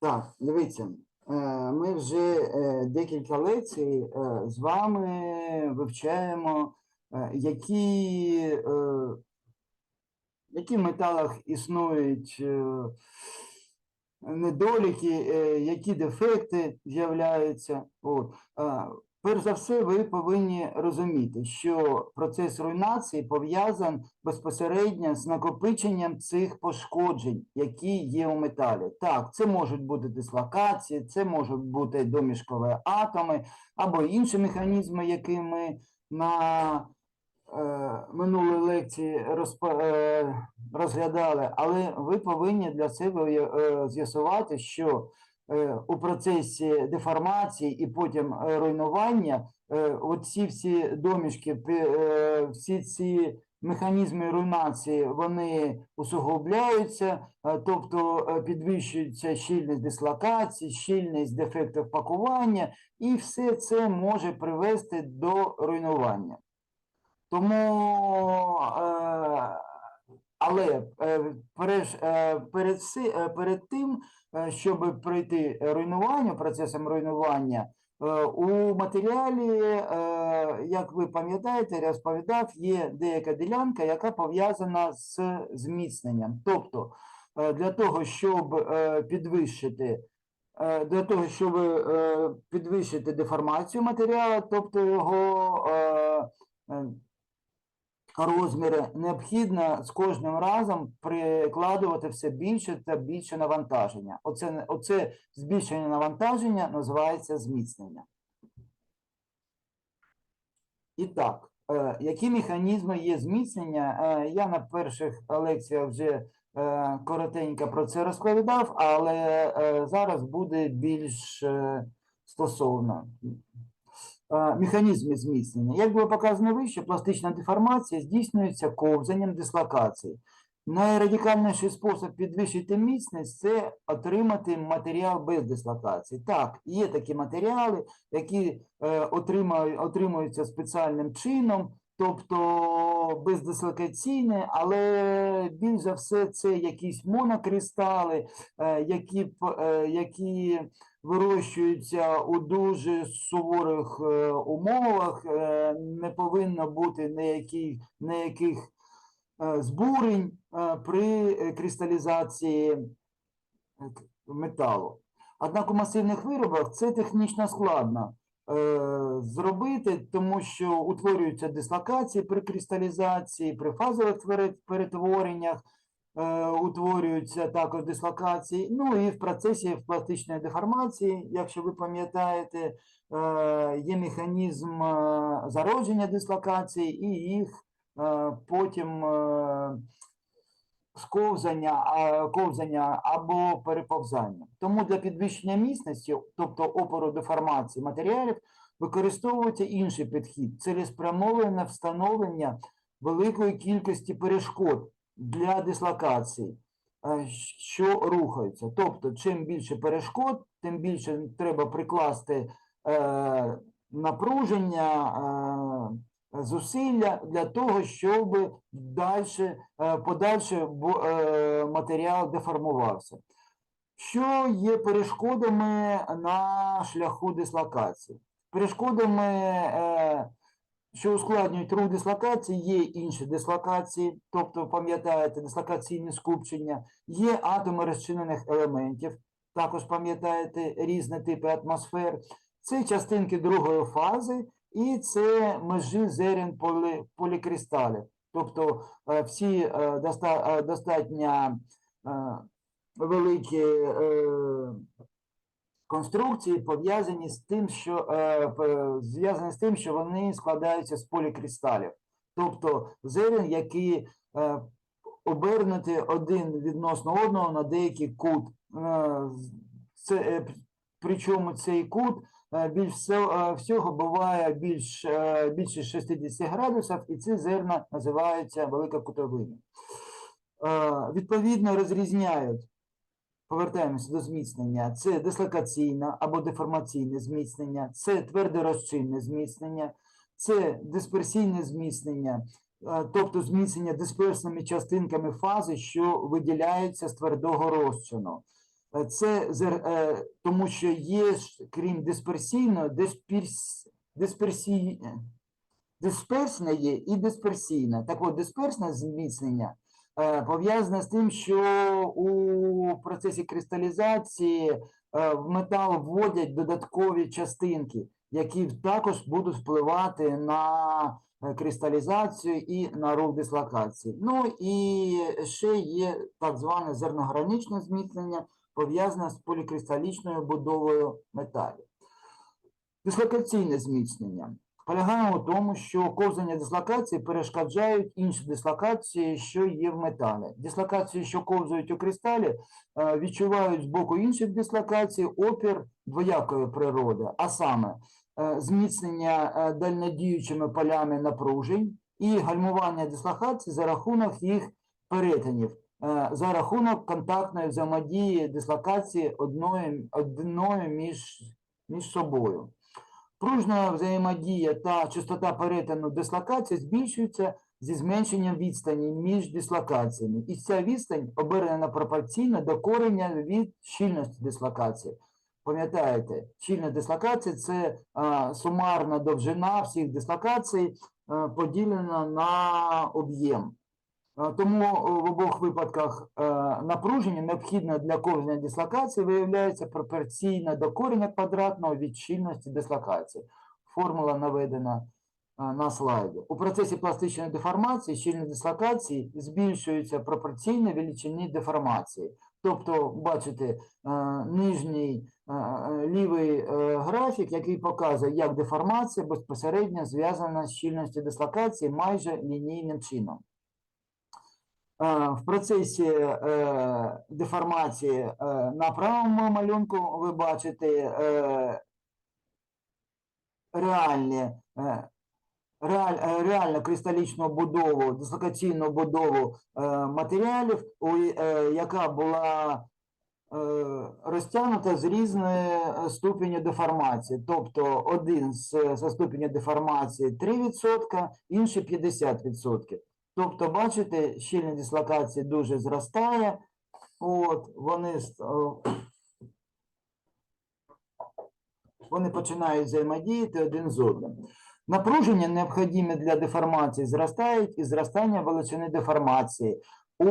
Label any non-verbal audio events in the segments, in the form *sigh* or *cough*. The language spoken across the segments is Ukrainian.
Так, дивіться, е, ми вже е, декілька лекцій е, з вами вивчаємо, які, які в металах існують недоліки, які дефекти з'являються. Перш за все, ви повинні розуміти, що процес руйнації пов'язан безпосередньо з накопиченням цих пошкоджень, які є у металі. Так, це можуть бути дислокації, це можуть бути домішкові атоми або інші механізми, які ми на е, минулій лекції розпа- е, розглядали, але ви повинні для себе е, з'ясувати, що у процесі деформації і потім е, руйнування е, оці всі домішки, е, всі ці механізми руйнації, вони усугубляються, е, тобто е, підвищується щільність дислокації, щільність дефектів пакування, і все це може привести до руйнування. Тому, е, але е, е, перед, е, перед тим, е, щоб пройти руйнування, процесом руйнування, е, у матеріалі, е, як ви пам'ятаєте, розповідав, є деяка ділянка, яка пов'язана з зміцненням. Тобто, е, для того, щоб е, підвищити е, для того, щоб е, підвищити деформацію матеріалу, тобто його е, е, розміри, необхідно з кожним разом прикладувати все більше та більше навантаження. Оце, оце збільшення навантаження називається зміцнення. І так, е, які механізми є зміцнення? Е, я на перших лекціях вже е, коротенько про це розповідав, але зараз буде більш стосовно. Е, Механізми зміцнення. Як було показано вище, пластична деформація здійснюється ковзанням дислокації. Найрадикальніший спосіб підвищити міцність це отримати матеріал без дислокації. Так, є такі матеріали, які е, отримаю, отримуються спеціальним чином, тобто бездислокаційні, але більш за все це якісь монокристали, е, які, е, які вирощуються у дуже суворих е, умовах, не повинно бути ніяких, ніяких збурень при кристалізації металу. Однак у масивних виробах це технічно складно зробити, тому що утворюються дислокації при кристалізації, при фазових перетвореннях е, утворюються також дислокації. Ну і в процесі пластичної деформації, якщо ви пам'ятаєте, е, є механізм е, зародження дислокації і їх е, потім е, сковзання, ковзання або переповзання. Тому для підвищення міцності, тобто опору деформації матеріалів, використовується інший підхід цілеспрямоване встановлення великої кількості перешкод для дислокації, е, що рухаються. Тобто, чим більше перешкод, тим більше треба прикласти е, напруження, е, зусилля для того, щоб дальше, е, подальше е, матеріал деформувався. Що є перешкодами на шляху дислокації? Перешкодами, е, що ускладнюють рух дислокації, є інші дислокації, тобто, пам'ятаєте, дислокаційні скупчення, є атоми розчинених елементів, також пам'ятаєте різні типи атмосфер. Це частинки другої фази, і це межі зерен полі, полікристалів. Тобто е, всі е, доста, е, достатньо великі конструкції пов'язані з тим, що зв'язані з тим, що вони складаються з полікристалів. Тобто зерен, які обернуті один відносно одного на деякий кут. Це, причому цей кут більш е, всього буває більш, е, більше 60 градусів, і ці зерна називаються великокутовими. Е, Відповідно, розрізняють повертаємося до зміцнення. Це дислокаційне або деформаційне зміцнення, це твердорозчинне зміцнення, це дисперсійне зміцнення, е, тобто зміцнення дисперсними частинками фази, що виділяються з твердого розчину. Е, Це е, тому, що є крім дисперсійного, дисперс, дисперсій, дисперсне є і дисперсійне. Так от, дисперсне зміцнення е, пов'язане з тим, що у процесі кристалізації в метал вводять додаткові частинки, які також будуть впливати на кристалізацію і на рух дислокації. Ну і ще є так зване зернограничне зміцнення, пов'язане з полікристалічною будовою металів. Дислокаційне зміцнення полягає у тому, що ковзання дислокації перешкоджають інші дислокації, що є в металі. Дислокації, що ковзають у кристалі, е, відчувають з боку інших дислокацій опір двоякої природи, а саме е, зміцнення е, дальнодіючими полями напружень і гальмування дислокацій за рахунок їх перетинів, за рахунок контактної взаємодії дислокації одною, одною між, між собою. Пружна взаємодія та частота перетину дислокації збільшується зі зменшенням відстані між дислокаціями. І ця відстань обернена пропорційно до корення від щільності дислокації. Пам'ятаєте, щільна дислокація це а, сумарна довжина всіх дислокацій а, поділена на об'єм. А, Тому в обох випадках е, напруження необхідне для ковзання дислокації виявляється пропорційно до кореня квадратного від щільності дислокації. Формула наведена е, на слайді. У процесі пластичної деформації щільність дислокації збільшується пропорційно величині деформації. Тобто, бачите, е, нижній е, е, лівий е, графік, який показує, як деформація безпосередньо зв'язана з щільністю дислокації майже лінійним чином. Е, В процесі е, деформації е, на правому малюнку ви бачите реальні, реаль, реальну кристалічну будову, дислокаційну будову матеріалів, яка була розтягнута з різної ступені деформації. Тобто один з, ступені деформації 3%, інший 50%. Тобто, бачите, щільність дислокації дуже зростає. От, вони, вони починають взаємодіяти один з одним. Напруження, необхідні для деформації, зростають і зростання величини деформації. У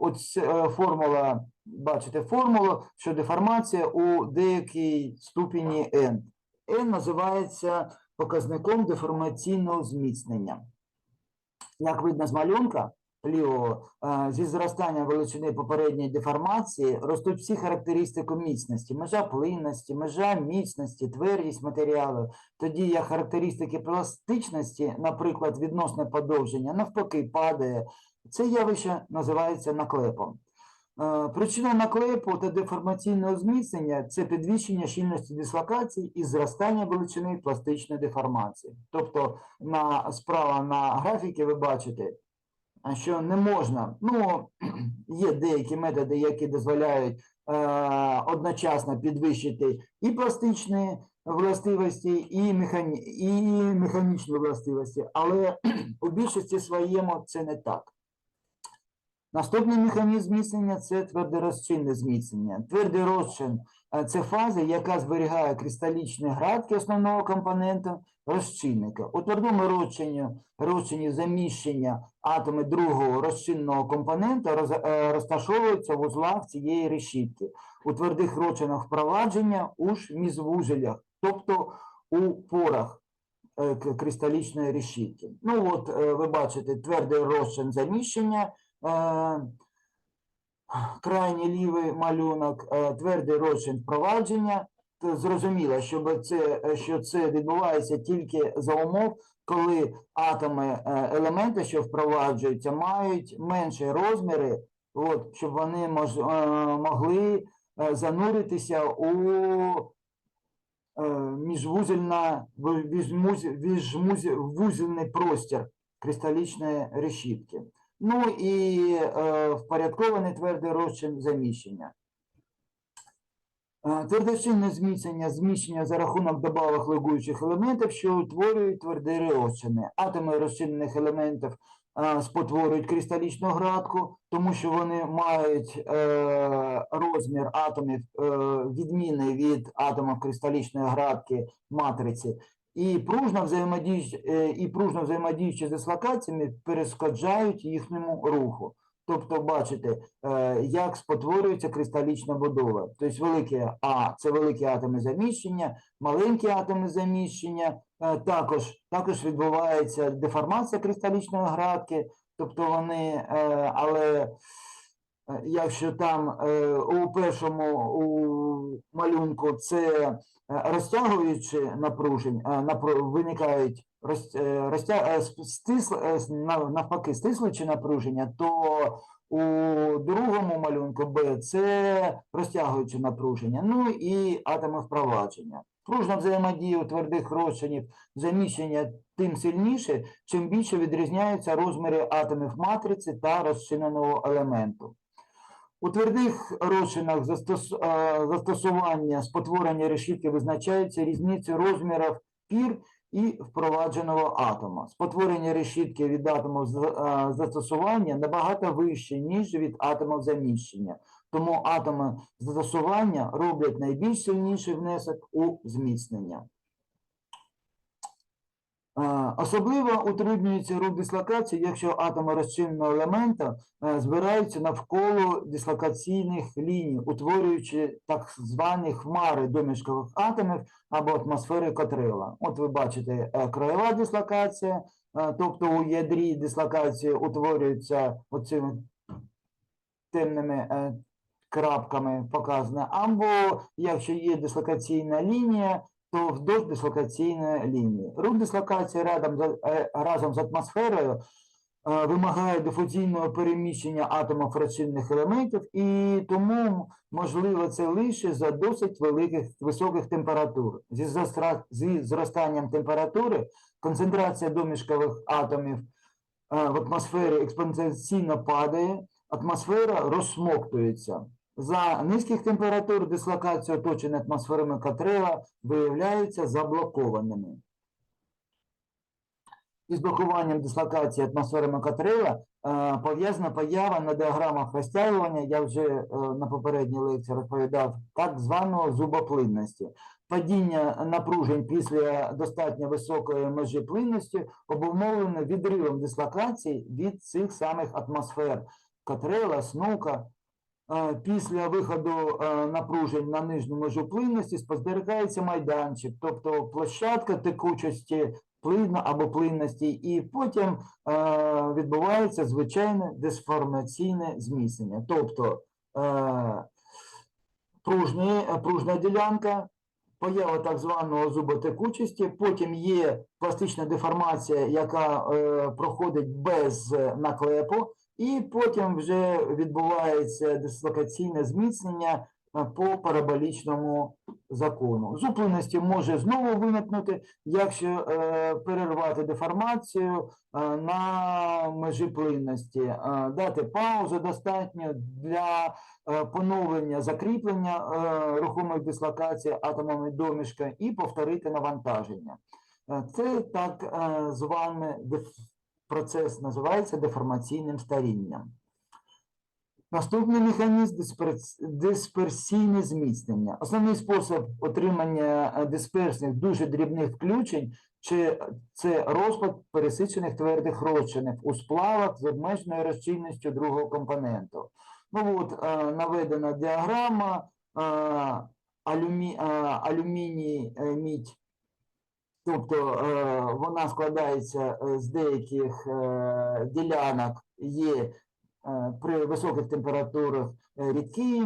ось, е, формула, бачите формулу, що деформація у деякій ступені n. n називається показником деформаційного зміцнення як видно з малюнка лівого, е, зі зростанням величини попередньої деформації ростуть всі характеристики міцності, межа плинності, межа міцності, твердість матеріалу, тоді як характеристики пластичності, наприклад, відносне подовження, навпаки, падає. Це явище називається наклепом. Е, Причина наклепу та деформаційного зміцнення це підвищення щільності дислокації і зростання величини пластичної деформації. Тобто, на, справа на графіки ви бачите, що не можна. Ну, *clears throat* є деякі методи, які дозволяють е, одночасно підвищити і пластичні властивості, і, механі, і механічні властивості, але *clears throat* у більшості своєму це не так. Наступний механізм зміцнення це твердорозчинне зміцнення. Твердий розчин е, це фаза, яка зберігає кристалічні градки основного компонента розчинника. У твердому розчині, розчині заміщення атоми другого розчинного компонента роз, е, розташовуються в узлах цієї решітки. У твердих розчинах впровадження у ж мізвужелях, тобто у порах е, кристалічної решітки. Ну от ви бачите твердий розчин заміщення. Е, крайній лівий малюнок, е, твердий розчин впровадження. Зрозуміло, щоб це, що це відбувається тільки за умов, коли атоми е, елементи, що впроваджуються, мають менші розміри, от, щоб вони мож, могли зануритися у міжвузельна, в- міжмуз- міжмуз- вузельний простір кристалічної решітки. Ну і е, впорядкований твердий розчин заміщення. Е, Твердочинне зміцнення зміщення за рахунок добавок легуючих елементів, що утворюють тверді розчини. Атоми розчинених елементів е, спотворюють кристалічну градку, тому що вони мають е, розмір атомів е, відмінний від атомів кристалічної градки матриці. І пружно взаємодіючи, е, і пружно взаємодіючи з дислокаціями, перешкоджають їхньому руху. Тобто, бачите, е, як спотворюється кристалічна будова. Тобто велике А це великі атоми заміщення, маленькі атоми заміщення. Е, Також, також відбувається деформація кристалічної градки, тобто вони, але якщо там е, у першому у малюнку це е, розтягуючи напружень, е, виникають розтя, стисл, с- нав- навпаки стислуючи напруження, то у другому малюнку Б це розтягуючи напруження, ну і атоми впровадження. Пружна взаємодія у твердих розчинів заміщення тим сильніше, чим більше відрізняються розміри атомів матриці та розчиненого елементу. У твердих розчинах застосування спотворення решітки визначається різницею розмірів пір і впровадженого атома. Спотворення решітки від атомів застосування набагато вище, ніж від атомів заміщення. Тому атоми застосування роблять найбільш сильніший внесок у зміцнення. Особливо утруднюється рух дислокації, якщо атоми розчиненого елемента е, збираються навколо дислокаційних ліній, утворюючи так звані хмари домішкових атомів або атмосфери Котрела. От ви бачите е, краєва дислокація, е, тобто у ядрі дислокації утворюються оцими темними крапками показано, або якщо є дислокаційна лінія, то вздовж дислокаційної лінії. Рух дислокації рядом е, разом з атмосферою е, вимагає дифузійного переміщення атомів розчинних елементів, і тому можливо це лише за досить великих високих температур. Зі, зростанням температури концентрація домішкових атомів е, в атмосфері експоненційно падає, атмосфера розсмоктується. За низьких температур дислокація оточення атмосферами Котрела виявляються заблокованими. Із блокуванням дислокації атмосферами Котрела е, пов'язана поява на діаграмах розтягування, я вже е, на попередній лекції розповідав, так званого зубоплинності. Падіння напружень після достатньо високої межі плинності обумовлено відривом дислокації від цих самих атмосфер Котрела, Снука, Після виходу е, напружень на нижню межу плинності спостерігається майданчик, тобто площадка текучості плину або плинності, і потім е, відбувається звичайне дисформаційне зміцнення. Тобто е, пружні, пружна ділянка, поява так званого зуботекучості, потім є пластична деформація, яка е, проходить без наклепу, і потім вже відбувається дислокаційне зміцнення е, по параболічному закону. Зупинності може знову виникнути, якщо е, перервати деформацію е, на межі плинності, дати паузу достатньо для поновлення закріплення рухомих дислокацій атомами домішка і повторити навантаження. Це так е, званий деф- процес називається деформаційним старінням. Наступний механізм дисперсійне зміцнення. Основний спосіб отримання е, дисперсних дуже дрібних включень чи це розпад пересичених твердих розчинів у сплавах з обмеженою розчинністю другого компоненту. Ну от е, наведена діаграма е, алюмі, алюміній, мідь Тобто е, вона складається е, з деяких е, ділянок, є при високих температурах рідкий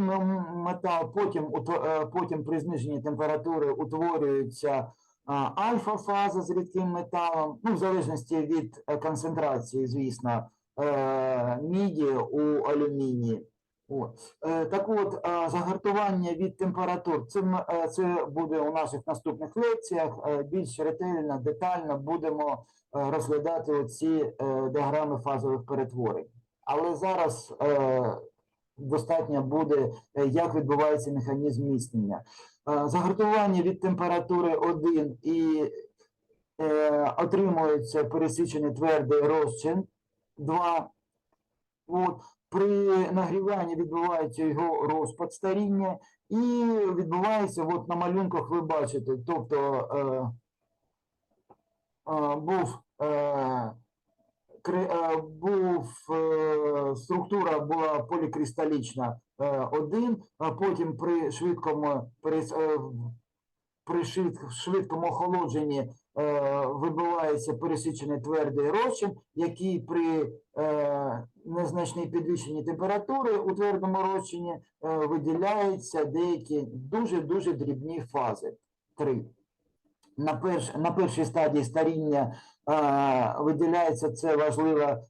метал, потім, потім при зниженні температури утворюється альфа-фаза з рідким металом, ну, в залежності від концентрації, звісно, міді у алюмінії. Е, Так от, е, загартування від температур, це, е, це буде у наших наступних лекціях. Більш ретельно, детально будемо розглядати оці е, діаграми фазових перетворень. Але зараз достатньо буде, як відбувається механізм міцнення. Загартування від температури 1 і отримується пересічений твердий розчин 2. От, при нагріванні відбувається його розпад старіння, і відбувається, от на малюнках ви бачите, тобто е, е, був, е, е, був е, структура була полікристалічна е, 1, а потім при швидкому при швид- швидкому охолодженні вибивається пересичений твердий розчин, який при е, незначній підвищенні температури у твердому розчині е, виділяються деякі дуже-дуже дрібні фази. Три. На, перш, на першій стадії старіння е, виділяється це важлива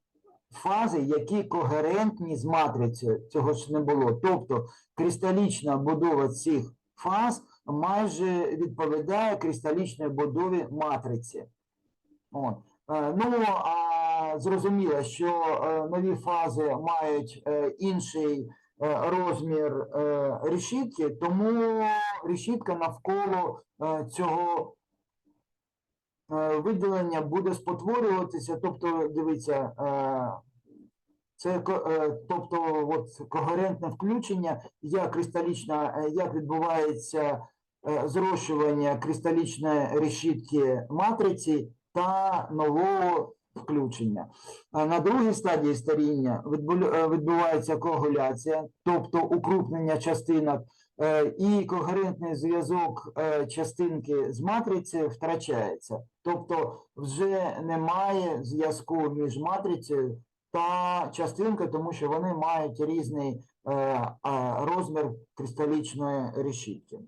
фази, які когерентні з матрицею. Цього ж не було. Тобто кристалічна будова цих фаз майже відповідає кристалічній будові матриці. От. Е, Ну, а зрозуміло, що е, нові фази мають е, інший розмір решітки, тому решітка навколо цього виділення буде спотворюватися. Тобто, дивіться, це е, тобто от, когерентне включення, як кристалічна, е, як відбувається е, зрощування кристалічної решітки матриці та нового включення. На другій стадії старіння відбувається коагуляція, тобто укрупнення частинок, і когерентний зв'язок частинки з матриці втрачається. Тобто вже немає зв'язку між матрицею та частинки, тому що вони мають різний е, розмір кристалічної решітки.